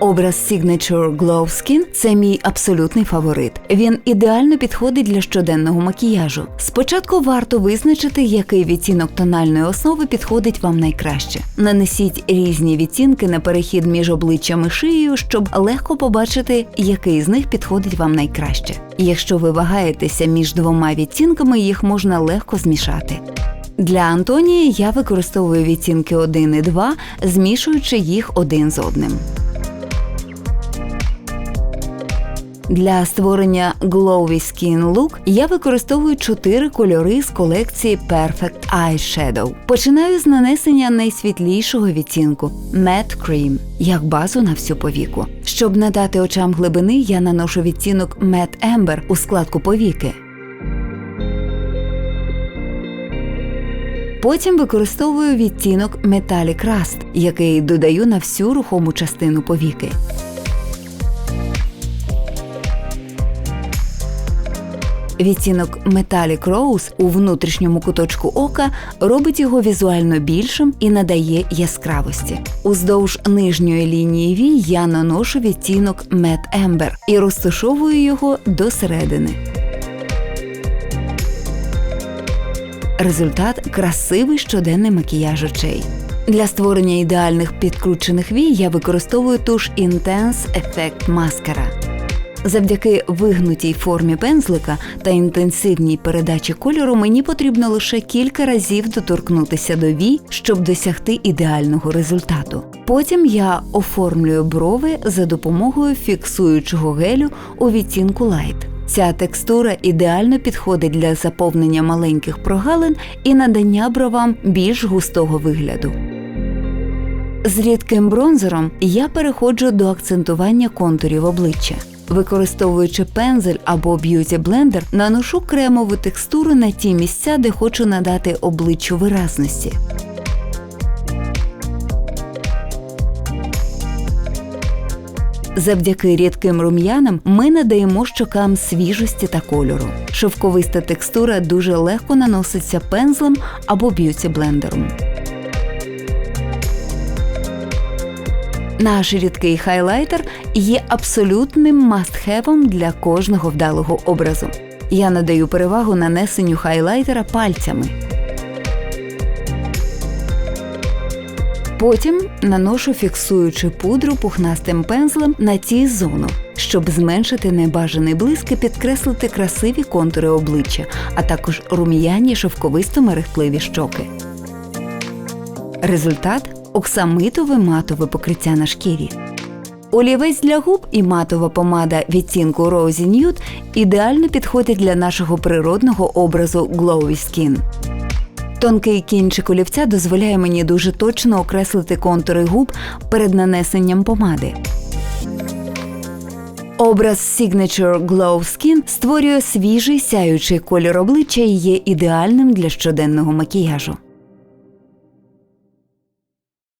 Образ Signature Glow Skin – це мій абсолютний фаворит. Він ідеально підходить для щоденного макіяжу. Спочатку варто визначити, який відтінок тональної основи підходить вам найкраще. Нанесіть різні відтінки на перехід між обличчям і шиєю, щоб легко побачити, який з них підходить вам найкраще. Якщо ви вагаєтеся між двома відтінками, їх можна легко змішати. Для Антонії я використовую відтінки 1 і 2, змішуючи їх один з одним. Для створення Glowy Skin Look я використовую чотири кольори з колекції Perfect Eye Shadow. Починаю з нанесення найсвітлішого відтінку Matte Cream, як базу на всю повіку. Щоб надати очам глибини, я наношу відтінок Matte Amber у складку повіки. Потім використовую відтінок Metallic Rust, який додаю на всю рухому частину повіки. Відтінок Metallic Rose у внутрішньому куточку ока робить його візуально більшим і надає яскравості. Уздовж нижньої лінії вій я наношу відтінок Matte Amber і розташовую його до середини. Результат красивий щоденний макіяж очей. Для створення ідеальних підкручених вій я використовую туш Intense Effect Mascara. Завдяки вигнутій формі пензлика та інтенсивній передачі кольору мені потрібно лише кілька разів доторкнутися до вій, щоб досягти ідеального результату. Потім я оформлюю брови за допомогою фіксуючого гелю у відтінку Light. Ця текстура ідеально підходить для заповнення маленьких прогалин і надання бровам більш густого вигляду. З рідким бронзером я переходжу до акцентування контурів обличчя. Використовуючи пензель або б'юті блендер, наношу кремову текстуру на ті місця, де хочу надати обличчю виразності. Завдяки рідким рум'янам ми надаємо щокам свіжості та кольору. Шовковиста текстура дуже легко наноситься пензлем або б'юті блендером. Наш рідкий хайлайтер є абсолютним мастхевом для кожного вдалого образу. Я надаю перевагу нанесенню хайлайтера пальцями. Потім наношу фіксуючи пудру пухнастим пензлем на ті зону, щоб зменшити небажаний блиск і підкреслити красиві контури обличчя, а також рум'яні шовковисто мерехтливі щоки. Результат оксамитове матове покриття на шкірі. Олівець для губ і матова помада відтінку Rosy Nude ідеально підходять для нашого природного образу Glowy Skin. Тонкий кінчик олівця дозволяє мені дуже точно окреслити контури губ перед нанесенням помади. Образ Signature Glow Skin створює свіжий сяючий колір обличчя і є ідеальним для щоденного макіяжу.